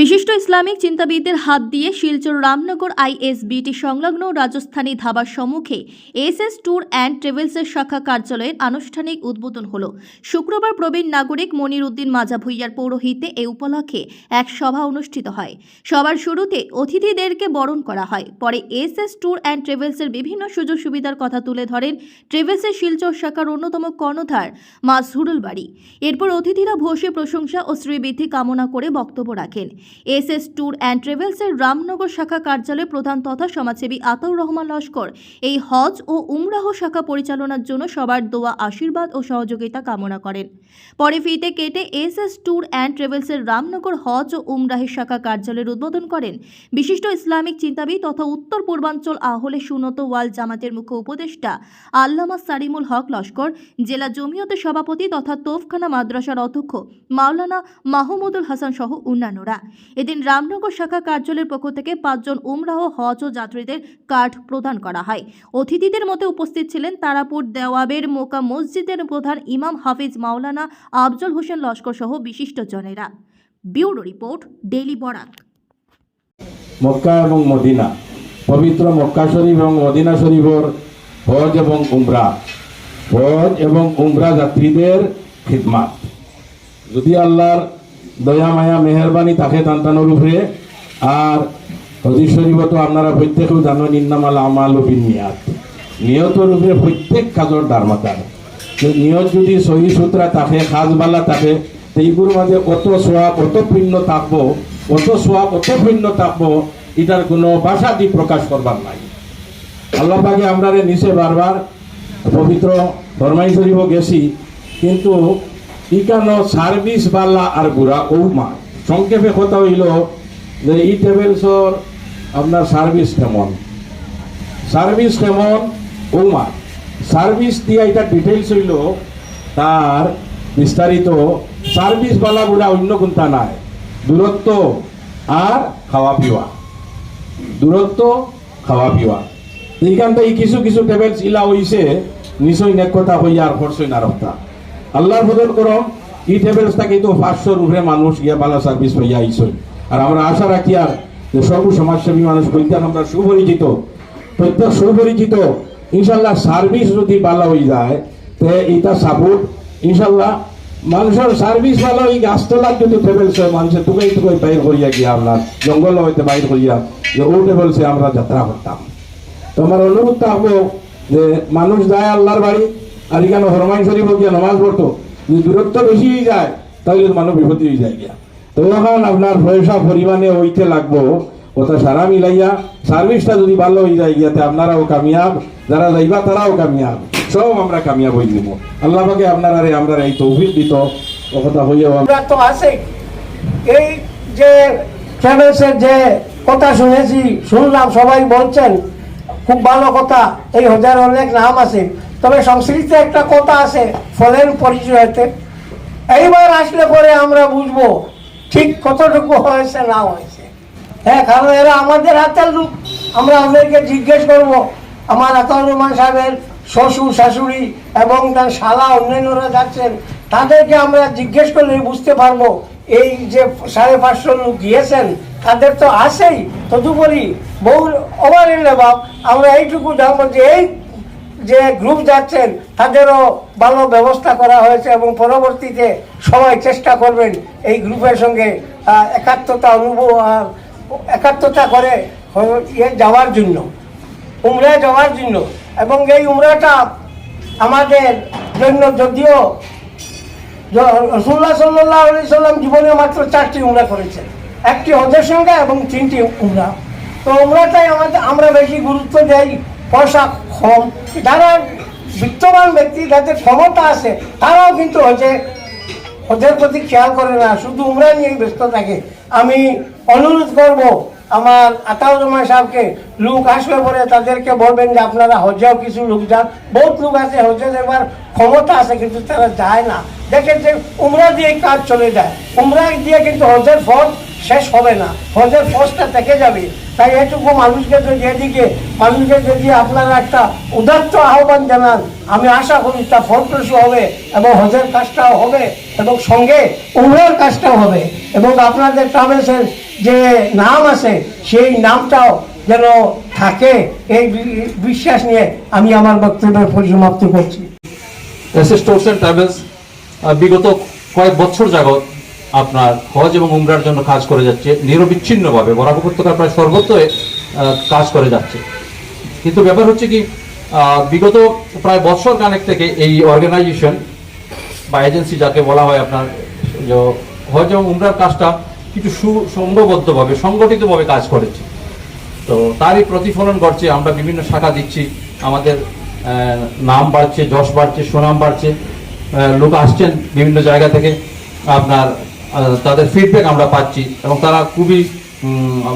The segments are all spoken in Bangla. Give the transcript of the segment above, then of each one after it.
বিশিষ্ট ইসলামিক চিন্তাবিদদের হাত দিয়ে শিলচর রামনগর আইএসবিটি সংলগ্ন রাজস্থানী ধাবার সম্মুখে এসএস ট্যুর অ্যান্ড ট্রেভেলসের শাখা কার্যালয়ের আনুষ্ঠানিক উদ্বোধন হল। শুক্রবার প্রবীণ নাগরিক মনির উদ্দিন মাজা ভুইয়ার পৌরোহিত্যে এ উপলক্ষে এক সভা অনুষ্ঠিত হয়। সবার শুরুতে অতিথিদেরকে বরণ করা হয়। পরে এসএস ট্যুর অ্যান্ড ট্রাভেলসের বিভিন্ন সুযোগ সুবিধার কথা তুলে ধরেন ট্রেভেলসের শিলচর শাখার অন্যতম কর্ণধার মাসহুরুল বাড়ি। এরপর অতিথিরা বসে প্রশংসা ও শ্রীবৃদ্ধি কামনা করে বক্তব্য রাখেন। এস এস ট্যুর অ্যান্ড ট্রেভেলসের রামনগর শাখা কার্যালয়ের প্রধান তথা সমাজসেবী আতাউর রহমান লস্কর। এই হজ ও উমরাহ শাখা পরিচালনার জন্য সবার দোয়া, আশীর্বাদ ও সহযোগিতা কামনা করেন। পরে ফিতে কেটে এস এস ট্যুর অ্যান্ড ট্রেভেলসের রামনগর হজ ও উমরাহের শাখা কার্যালয়ের উদ্বোধন করেন। বিশিষ্ট ইসলামিক চিন্তাবিদ তথা উত্তর পূর্বাঞ্চল আহলে সুনত ওয়াল জামাতের মুখ্য উপদেষ্টা আল্লামা সারিমুল হক লস্কর, জেলা জমিয়তের সভাপতি তথা তোফখানা মাদ্রাসার অধ্যক্ষ মাওলানা মাহমুদুল হাসান সহ অন্যান্যরা। এদিন রামনগর শাখা কার্যালয়ের পক্ষ থেকে পাঁচজন উমরাহ হজ ও যাত্রীদের কার্ড প্রদান করা হয়। অতিথিদের মধ্যে উপস্থিত ছিলেন তারাপুর দেওয়াবের মোকা মসজিদের প্রধান ইমাম হাফিজ মাওলানা আফজল হোসেন লস্কর সহ বিশিষ্টজনেরা bureau report, daily Barak. Mecca এবং মদিনা, পবিত্র মক্কা শরীফ এবং মদিনা শরীফর হজ এবং উমরা। হজ এবং উমরা যাত্রীদের খিদমাত। যদি আল্লাহর দয়া, মায়া, মেহরবানি, তাকে তান্তানোর উপরে আর হদিস শরীফ তো আপনারা প্রত্যেকেও জানেন ইন্নামাল আমাল ও বিনিয়াত নিয়তর উপরে প্রত্যেক কাজর দারমাতার নিয়ত যদি সহি সূত্রা থাকে খাজবালা থাকে এইগুলোর মাঝে অত সোয়াব অত পুণ্য থাকব অত সোয়াব অত পুণ্য থাকব এটার কোনো ভাষা দিয়ে প্রকাশ করবার নাই। আল্লাহ পাকে আমরা নিচে বারবার পবিত্র ধর্মাই শরীফও গেছি, কিন্তু ইকানো সার্ভিস বালা আর গুড়া ওমা সংক্ষেপে কথা হইল যে ই ট্রাভেলসর আপনার সার্ভিস কেমন? সার্ভিস কেমন? ওমা সার্ভিস দিয়া এটা ডিটেলস হইল তার বিস্তারিত। সার্ভিস বালা গুড়া অন্য কোনটা নাই। দূরত্ব আর খাওয়া পিওয়া। দূরত্ব, খাওয়া পিওয়া। এইখান থেকে কিছু কিছু ট্রাভেলস ইলা হইছে, নিশ্চয় নেক কথা হইয়া আর খরচই না রক্তা। আল্লাহর বদল করো। ই ট্রাভেলস থাকি তো পাঁচশোর উপরে মানুষ গিয়া বালা সার্ভিস হইয়া আইসই আর আমরা আশা রাখি আর যে সব সমাজসেবী মানুষ প্রত্যেক আমরা সুপরিচিত। প্রত্যেক সুপরিচিত। ইনশাল্লাহ সার্ভিস যদি ভালো হয়ে যায়, তে এটা সাপোর্ট ইনশাল্লাহ মানুষের সার্ভিস ভালো এই গাছতলার যদি ট্রাভেলস হয় মানুষের টুকাই টুকাই বাইর করিয়া গিয়া আপনার জঙ্গল হইতে বাইর করিয়া যে ও ট্রাভেলসে আমরা যাত্রা করতাম। তো আমার অনুরোধ যে মানুষ যায় আল্লাহর বাড়ি আর এখানে হরমাইন শরীফ গিয়া নমাজ পড়তো? যদি দূরত্ব বেশি হয়ে যায়, তাহলে মানুষ বিপত্তি হয়ে যায় গিয়া। তো এখন আপনার পয়সা পরিমাণে হইতে লাগবো ওটা সারা মিলাইয়া সার্ভিসটা যদি ভালো হয়ে যায় গিয়াতে আপনারাও কামিয়াব, যারা যাইবা তারাও কামিয়াব, সব আমরা কামিয়াব হয়ে দিব আল্লাহ পাকে আপনারা রে আমরা এই তৌফিক দিত ও কথা হইয়াও আমরা তো আছে। এই যে ট্রাভেলসের যে কথা শুনেছি, শুনলাম সবাই বলছেন, খুব ভালো কথা, এই হজার অনেক নাম আছে। তবে সংস্কৃতে একটা কথা আছে, ফলের পরিচয়তে। এইবার আসলে পরে আমরা বুঝব ঠিক কতটুকু হয়েছে, না হয়েছে। হ্যাঁ কারণ এরা আমাদের হাতের লোক আমরা ওদেরকে জিজ্ঞেস করব, আমার আতাউর রহমান সাহেবের শ্বশুর, শাশুড়ি এবং তার শালা অন্যান্যরা যাচ্ছেন, তাদেরকে আমরা জিজ্ঞেস করলে বুঝতে পারব, এই যে সাড়ে পাঁচশো লোক গিয়েছেন, তাদের তো আসেই তদুপরি বহু ওভার বাপ আমরা এইটুকু জানব যে এই যে গ্রুপ যাচ্ছেন, তাদেরও ভালো ব্যবস্থা করা হয়েছে এবং পরবর্তীতে সবাই চেষ্টা করবেন এই গ্রুপের সঙ্গে একাত্মতা অনুভব একাত্মতা করে ইয়ে যাওয়ার জন্য, উমরা যাওয়ার জন্য। এবং এই উমরাটা আমাদের জন্য যদিও রসুল্লাহ সাল্লাহ আলি সাল্লাম জীবনে মাত্র চারটি উমরা করেছেন। একটি হজের সঙ্গে এবং তিনটি উমরা। তো উমরাটাই আমাদের, আমরা বেশি গুরুত্ব দেই পয়সা কম। যারা বিত্তবান ব্যক্তি, যাদের ক্ষমতা আছে, তারাও কিন্তু হচ্ছে ওদের প্রতি খেয়াল করে না, শুধু উমরা নিয়েই ব্যস্ত থাকে। আমি অনুরোধ করব আমার আতাউর রহমান সাহেবকে, লোক আসবে পরে তাদেরকে বলবেন যে আপনারা হজেও কিছু লোক যান। বহুত লোক আছে হজে যাবার ক্ষমতা আছে, কিন্তু তারা যায় না। দেখেন যে উমরা দিয়ে কাজ চলে যায়। উমরা দিয়ে কিন্তু হজের ফল শেষ হবে না। হজের ফসটা থেকে যাবে। তাই এটুকু মানুষকে যদি এদিকে মানুষকে যদি আপনারা একটা উদাত্ত আহ্বান জানান, আমি আশা করি তা ফলপ্রসূ হবে এবং হজের কাজটাও হবে এবং সঙ্গে উমরার কাজটাও হবে এবং আপনাদের ট্রাভেলসের যে নাম আছে, সেই নামটাও যেন থাকে, এই বিশ্বাস নিয়ে আমি আমার বক্তব্যের পরিসমাপ্তি করছি। ট্রাভেলস বিগত কয়েক বছর যাবৎ আপনার হজ এবং উমরার জন্য কাজ করে যাচ্ছে, নিরবিচ্ছিন্নভাবে। বরাক উপত্যকার প্রায় সর্বত্র কাজ করে যাচ্ছে। কিন্তু ব্যাপার হচ্ছে কি বিগত প্রায় বছর কানেক থেকে এই অর্গানাইজেশন বা এজেন্সি যাকে বলা হয় আপনার হজ এবং উমরার কাজটা কিছু সুসংঘবদ্ধভাবে সংগঠিতভাবে কাজ করেছে। তো তারই প্রতিফলন ঘটছে, আমরা বিভিন্ন শাখা দিচ্ছি, আমাদের নাম বাড়ছে, যশ বাড়ছে, সুনাম বাড়ছে লোক আসছেন বিভিন্ন জায়গা থেকে। আপনার তাদের ফিডব্যাক আমরা পাচ্ছি এবং তারা খুবই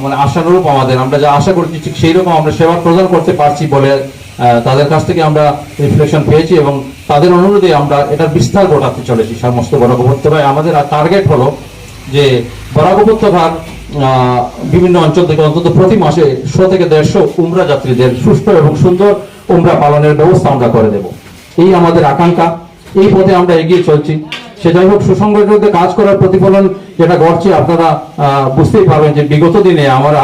মানে আশানুরূপ আমাদের। আমরা যা আশা করছি ঠিক সেই রকম আমরা সেবা প্রদান করতে পারছি বলে তাদের কাছ থেকে আমরা রিফ্লেকশন পেয়েছি এবং তাদের অনুরোধে আমরা এটার বিস্তার ঘটাতে চলেছি। সমস্ত বড় উপত্যকায়। আমাদের টার্গেট হলো যে বরাক উপত্যকার বিভিন্ন অঞ্চল থেকে অন্তত প্রতি মাসে শো থেকে দেড়শো উমরা যাত্রীদের সুস্থ এবং সুন্দর উমরা পালনের ব্যবস্থা আমরা করে দেব। এই আমাদের আকাঙ্ক্ষা। এই পথে আমরা এগিয়ে চলছি। সে যাই হোক, সুসংগঠিত কাজ করার প্রতিফলন যেটা ঘটছে, আপনারা বুঝতেই পারবেন যে বিগত দিনে আমরা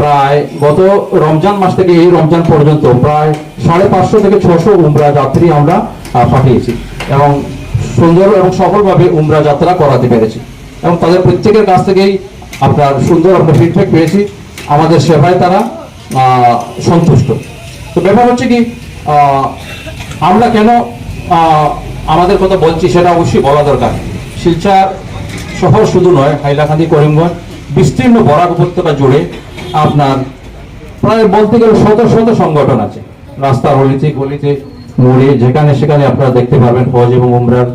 প্রায় গত রমজান মাস থেকে এই রমজান পর্যন্ত প্রায় সাড়ে পাঁচশো থেকে ছশো উমরা যাত্রী আমরা পাঠিয়েছি এবং সুন্দর এবং সফলভাবে উমরা যাত্রা করাতে পেরেছি এবং তাদের প্রত্যেকের কাছ থেকেই আপনার সুন্দর আমরা ফিডব্যাক পেয়েছি। আমাদের সেবায় তারা সন্তুষ্ট। তো ব্যাপার হচ্ছে কি আমরা কেন আমাদের কথা বলছি, সেটা অবশ্যই বলা দরকার। শিলচর শহর শুধু নয়, হাইলাকান্দি, করিমগঞ্জ, বিস্তীর্ণ বরাক উপত্যকা জুড়ে আপনার প্রায় বলতে গেলে শত শত সংগঠন আছে। রাস্তার হলিতে গলিতে, মোড়ে, যেখানে সেখানে আপনারা দেখতে পাবেন হজ এবং উমরার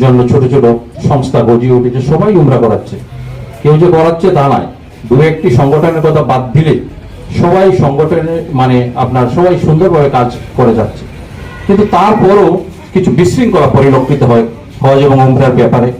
জন্য ছোট ছোট সংস্থা গজিয়ে উঠেছে, সবাই উমরা করাচ্ছে। কেউ যে করাচ্ছে তা নয়। দু একটি সংগঠনের কথা বাদ দিলে সবাই সংগঠনে মানে আপনার সবাই সুন্দরভাবে কাজ করে যাচ্ছে। কিন্তু তারপরও কিছু বিশৃঙ্খলা পরিলক্ষিত হয় হজ এবং উমরার ব্যাপারে।